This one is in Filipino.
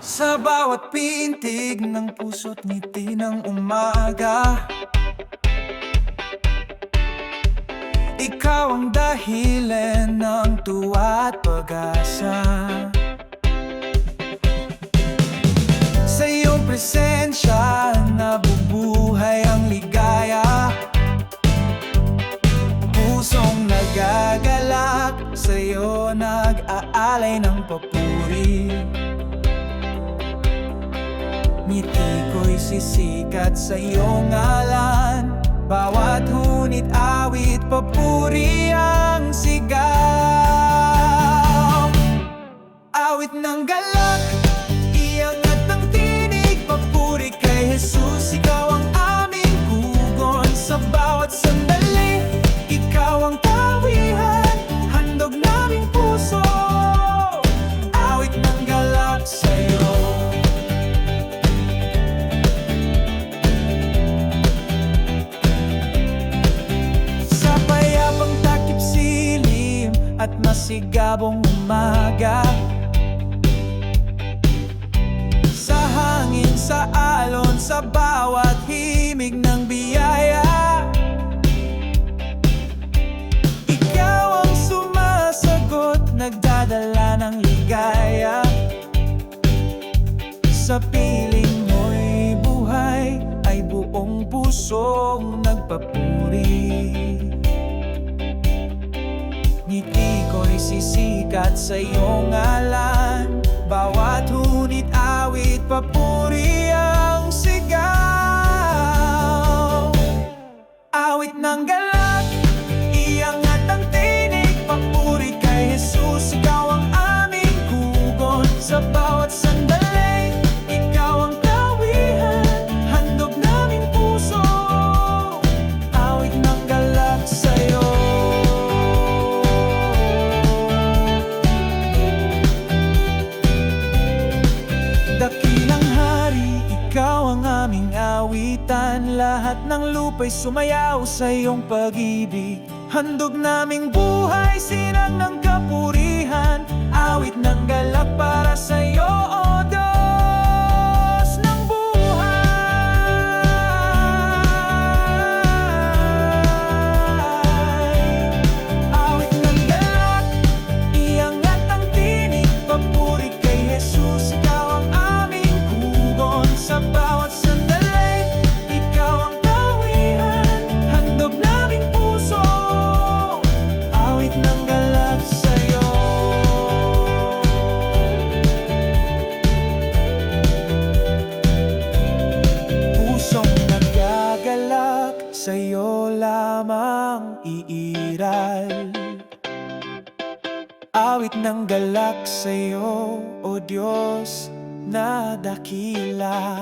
Sa bawat pintig ng puso't ngiti ng umaga Ikaw ang dahilan ng tuwa at pag-asa. Sa iyong presensya nabubuhay ang ligaya. Pusong nagagalak Sa'yo nag-aalay ng papuri Ngiti ko'y sisikat sa iyong ngalan. Bawat hunit, awit, papuri ang sigaw. Awit ng galak, at masigabong umaga. Sa hangin, sa alon, sa bawat himig ng biyaya. Ikaw ang sumasagot, nagdadala ng ligaya. Sa piling mo'y buhay ay buong pusong nagpapuri ko'y sisikat sa iyong ngalan. Bawat hunit, awit, papuri ang sigaw. Awit ng galak, Lahat ng lupa'y sumayaw sa iyong pag-ibig. Handog naming buhay, sinang ng kapurihan. Awit ng galak para sa iyo, sa'yo lamang iiral. Awit ng galak sa'yo, O Diyos na dakila